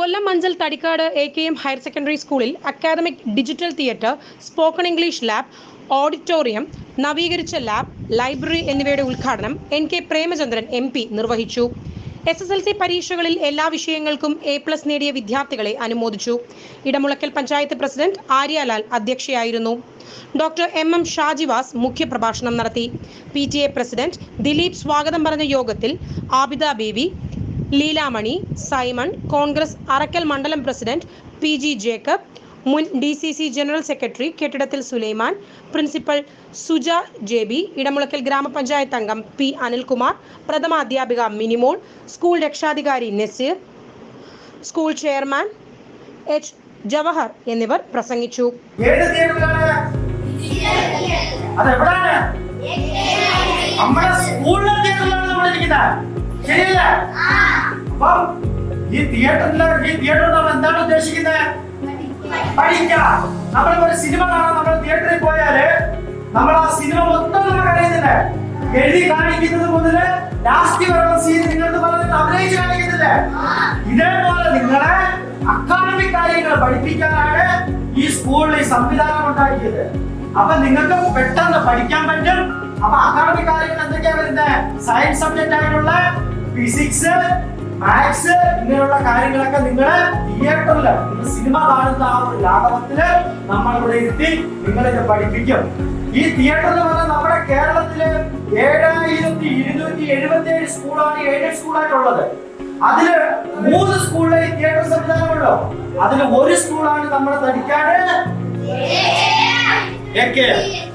Kollam Manchal Thadikkad A K M higher secondary സ്കൂളിൽ academic digital theatre spoken English lab auditorium നവീകരിച്ച lab library എന്നിവയുടെ ഉദ്ഘാടനം N K Premachandran M P നിർവഹിച്ചു. S S L C പരീക്ഷകളിൽ എല്ലാ വിഷയങ്ങൾക്കും A plus നേടിയ വിദ്യാർത്ഥികളെ അനുമോദിച്ചു. ഇടമുളക്കൽ പഞ്ചായത്ത് പ്രസിഡന്റ് ആര്യാലാൽ അധ്യക്ഷയായിരുന്നു. ഡോക്ടർ എം എം ഷാജിവാസ് മുഖ്യപ്രഭാഷണം നടത്തി. P T A president Dileep സ്വാഗതം പറഞ്ഞ യോഗത്തിൽ ആബിദ ബേബി ലീലാമണി സൈമൺ കോൺഗ്രസ് അറക്കൽ മണ്ഡലം പ്രസിഡന്റ് പി ജി ജേക്കബ് മുൻ D C C general secretary കെട്ടിടത്തിൽ Sulaiman principal Suja J B Edamulakkal ഗ്രാമപഞ്ചായത്ത് അംഗം പി അനിൽകുമാർ പ്രഥമ അധ്യാപിക മിനിമോൾ സ്കൂൾ രക്ഷാധികാരി Nazeer school chairman H Jawahar എന്നിവർ പ്രസംഗിച്ചു. നമ്മുടെ സ്കൂളിലെ നമ്മൾ ഇരിക്കുന്നത് ശരിയല്ലേ? അപ്പം ഈ തിയേറ്ററിൽ ഈ തിയേറ്ററിൽ നമ്മൾ എന്താണ് ഉദ്ദേശിക്കുന്നത് പഠിക്കാം. നമ്മൾ ഒരു സിനിമ കാണാൻ നമ്മൾ തിയേറ്ററിൽ പോയാൽ നമ്മൾ ആ സിനിമ മൊത്തം നമ്മൾ അറിയുന്നില്ലേ എഴുതി കാണിക്കുന്നത് മുതൽ ലാസ്റ്റ് വരുന്ന സീൻ നിങ്ങൾക്ക് പറഞ്ഞിട്ട് അഭിനയിച്ച് കാണിക്കുന്നില്ലേ? ഇതേപോലെ നിങ്ങളെ അക്കാദമിക് കാര്യങ്ങൾ പഠിപ്പിക്കാനാണ് ഈ സ്കൂളിൽ ഈ സംവിധാനം ഉണ്ടാക്കിയത്. അപ്പൊ നിങ്ങൾക്ക് പെട്ടെന്ന് പഠിക്കാൻ പറ്റും. അപ്പൊ അക്കാദമിക് കാര്യങ്ങൾ എന്തൊക്കെയാ വരുന്നത് സയൻസ് സബ്ജക്റ്റ് ആയിട്ടുള്ള ഫിസിക്സ് മാത്സ് ഇങ്ങനെയുള്ള കാര്യങ്ങളൊക്കെ നിങ്ങൾ തിയേറ്ററിൽ നിങ്ങൾ സിനിമ കാണുന്ന ആ ഒരു ലാഘവത്തിൽ നമ്മൾ ഇവിടെ ഇരുത്തി നിങ്ങളിത് പഠിപ്പിക്കും. ഈ തിയേറ്റർ എന്ന് പറഞ്ഞാൽ നമ്മുടെ കേരളത്തിൽ ഏഴായിരത്തി ഇരുന്നൂറ്റി എഴുപത്തി ഏഴ് സ്കൂളാണ് എയ്ഡഡ് സ്കൂളായിട്ടുള്ളത് അതിൽ മൂന്ന് സ്കൂളിലെ തിയേറ്റർ സംവിധാനമുള്ളൂ അതിൽ ഒരു സ്കൂളാണ് നമ്മുടെ തടിക്കാട്.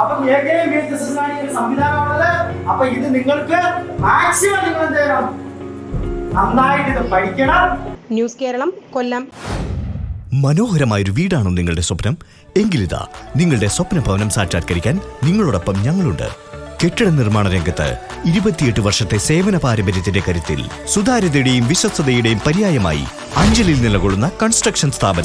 അപ്പം ഒരു സംവിധാനമുള്ളത് അപ്പൊ ഇത് നിങ്ങൾക്ക് മാക്സിമം നിങ്ങൾ എന്ത് ചെയ്യണം നന്നായിട്ട് ഇത് പഠിക്കണം. ന്യൂസ് കേരളം കൊല്ലം. മനോഹരമായൊരു വീടാണോ നിങ്ങളുടെ സ്വപ്നം. എങ്കിലിതാ നിങ്ങളുടെ സ്വപ്ന ഭവനം സാക്ഷാത്കരിക്കാൻ നിങ്ങളോടൊപ്പം ഞങ്ങളുണ്ട്. കെട്ടിട നിർമ്മാണ രംഗത്ത് ഇരുപത്തിയെട്ട് വർഷത്തെ സേവന പാരമ്പര്യത്തിന്റെ കരുത്തിൽ സുതാര്യതയുടെയും വിശ്വസ്തയുടെയും പര്യായമായി അഞ്ചലിൽ നിലകൊള്ളുന്ന കൺസ്ട്രക്ഷൻ സ്ഥാപനം.